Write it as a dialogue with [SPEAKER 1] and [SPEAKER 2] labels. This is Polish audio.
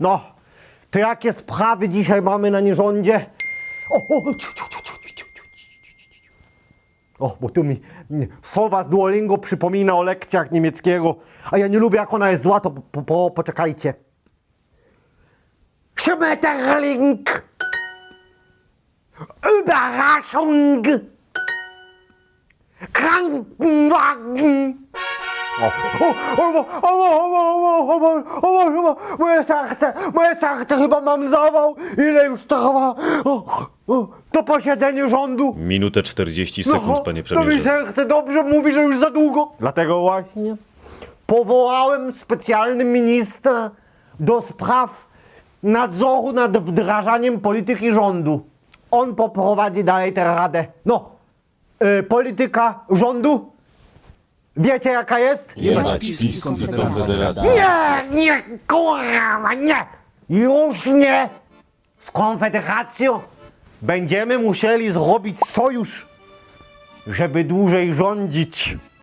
[SPEAKER 1] No, to jakie sprawy dzisiaj mamy na nierządzie? O, o, ciu, ciu, ciu, ciu, ciu, ciu. o bo tu mi mm, sowa z Duolingo przypomina o lekcjach niemieckiego, a ja nie lubię jak ona jest zła, to po, po, poczekajcie. Schmetterling! Überraschung! Krankenwagen! Owo, owo, owo, owo, owo, owo, owo, moje serce, moje serce chyba mam zawał. Ile już trwa o, o, to posiedzenie rządu?
[SPEAKER 2] Minutę 40 no, sekund,
[SPEAKER 1] No,
[SPEAKER 2] panie
[SPEAKER 1] to mi
[SPEAKER 2] premierze.
[SPEAKER 1] serce dobrze mówi, że już za długo. Dlatego właśnie powołałem specjalny minister do spraw nadzoru nad wdrażaniem polityki rządu. On poprowadzi dalej tę radę. No, y, polityka rządu wiecie jaka jest?
[SPEAKER 3] Jebać PiS Konfederacja.
[SPEAKER 1] Nie, nie, kurwa, nie! Już nie! Z Konfederacją będziemy musieli zrobić sojusz, żeby dłużej rządzić.